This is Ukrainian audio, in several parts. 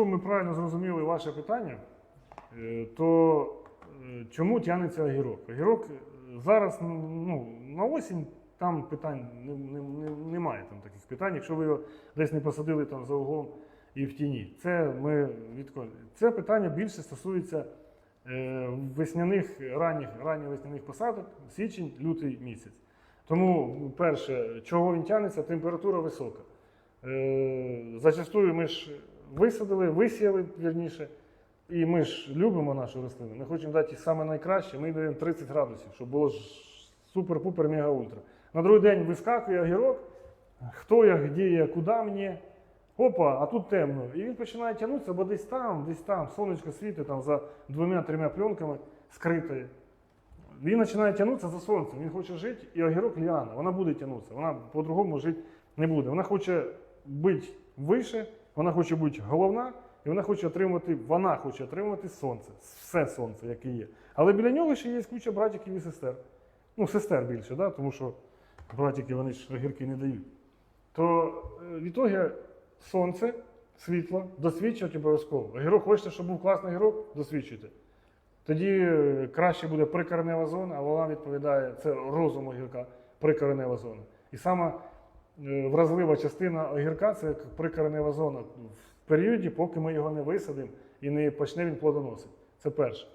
Якщо ми правильно зрозуміли ваше питання, е, то е, чому тягнеться огірок? Огірок е, зараз ну, на осінь там питань не- не- не- немає там таких питань, якщо ви його десь не посадили там за углом і в тіні. Це ми відко... Це питання більше стосується весняних, ранніх, ранніх весняних посадок, січень, лютий місяць. Тому, перше, чого він тягнеться, температура висока. Зачастую ми ж висадили, висіяли вірніше, і ми ж любимо нашу рослину. Ми хочемо дати саме найкраще, ми даємо 30 градусів, щоб було супер-пупер мега ультра. На другий день вискакує огірок, хто я, де я, куди мені. Опа, а тут темно. І він починає тягнутися, бо десь там, десь там, сонечко світить там за двома-трьома пленками скритою. Він починає тягнутися за сонцем, він хоче жити, і огірок ліана, вона буде тягнутися, вона по-другому жити не буде. Вона хоче бути вище, вона хоче бути головна, і вона хоче отримати, вона хоче отримати сонце, все сонце, яке є. Але біля нього ще є куча братиків і сестер. Ну, сестер більше, да? тому що братики вони ж огірки не дають. То е, в ітогі сонце, світло, досвідчувати обов'язково. Огірок хочете, щоб був класний огірок, досвідчуйте. Тоді е, краще буде прикоренева зона, а вона відповідає, це розум огірка, прикоренева зона. І сама вразлива частина огірка це прикоренева зона в періоді, поки ми його не висадимо і не почне він плодоносити. Це перше.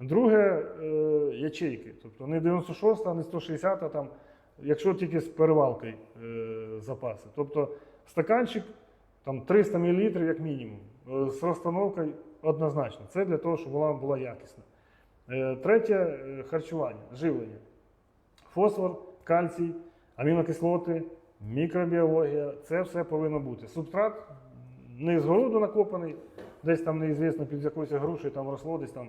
Друге е, ячейки. Тобто не 96, не 160, там, якщо тільки з перевалкою е, запаси. Тобто стаканчик там 300 мл як мінімум. Е, З розстановкою однозначно. Це для того, щоб вона була якісна. Е, Третє е, харчування, живлення. Фосфор, кальцій, амінокислоти, мікробіологія це все повинно бути. Субстрат не з городу накопаний, десь там неізвісно під якоюсь грушею там росло, десь там,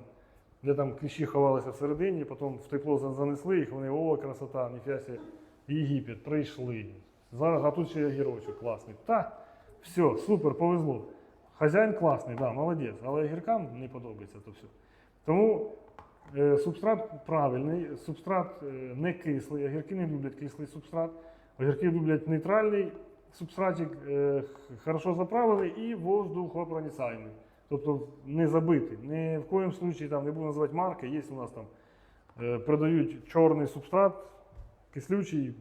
де там кліщі ховалися всередині, потім в тепло занесли їх, вони о, красота, себе, Єгипет, прийшли. Зараз, а тут ще огірочок класний. Та, все, супер, повезло. Хазяїн класний, да, молодець, але гіркам не подобається то все. Тому е, субстрат правильний, субстрат е, не кислий, огірки не люблять кислий субстрат, огірки люблять нейтральний субстратик, е, хорошо заправлений і воздухопроницаємий. Тобто не забитий. Ні в коєму случаї там не буду називати марки, є у нас там е, продають чорний субстрат, кислючий,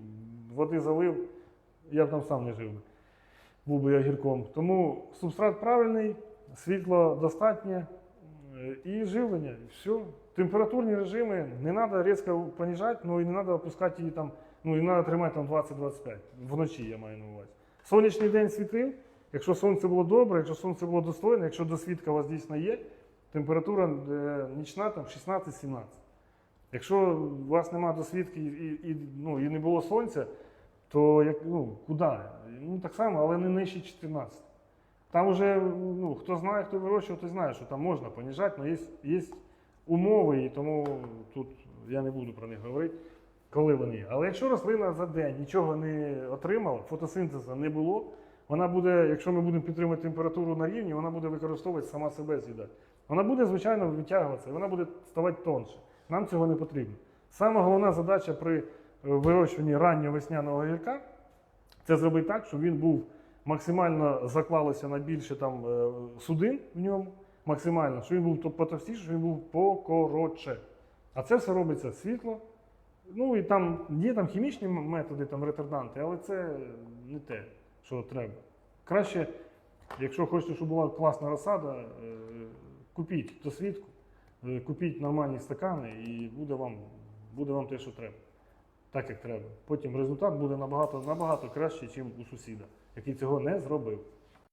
води залив, я б там сам не жив був би я гірком. Тому субстрат правильний, світло достатнє е, і живлення. і Все. Температурні режими не треба різко понижати, ну і не треба опускати її там, ну і треба тримати там 20-25. Вночі я маю на увазі. Сонячний день світив, якщо сонце було добре, якщо сонце було достойне, якщо досвідка у вас дійсно є, температура е, нічна там 16-17. Якщо у вас немає досвідки і, і, ну, і не було сонця, то як, ну, куди? Ну так само, але не нижче 14. Там вже, ну, хто знає, хто вирощував, той знає, що там можна поніжати, але є, є умови, і тому тут я не буду про них говорити, коли вони є. Але якщо рослина за день нічого не отримала, фотосинтезу не було, вона буде, якщо ми будемо підтримувати температуру на рівні, вона буде використовувати сама себе з'їдати. Вона буде, звичайно, витягуватися, вона буде ставати тонше. Нам цього не потрібно. Саме головна задача при е, вирощуванні раннього весняного гірка це зробити так, щоб він був максимально заклалося на більше там е, судин в ньому, максимально, щоб він був то- потовстіше, щоб він був покоротше. А це все робиться світло. Ну і там є там хімічні методи, там ретарданти, але це не те, що треба. Краще, якщо хочете, щоб була класна розсада, е, купіть досвідку, е, купіть нормальні стакани і буде вам, буде вам те, що треба. Так як треба. Потім результат буде набагато, набагато кращий, ніж у сусіда, який цього не зробив.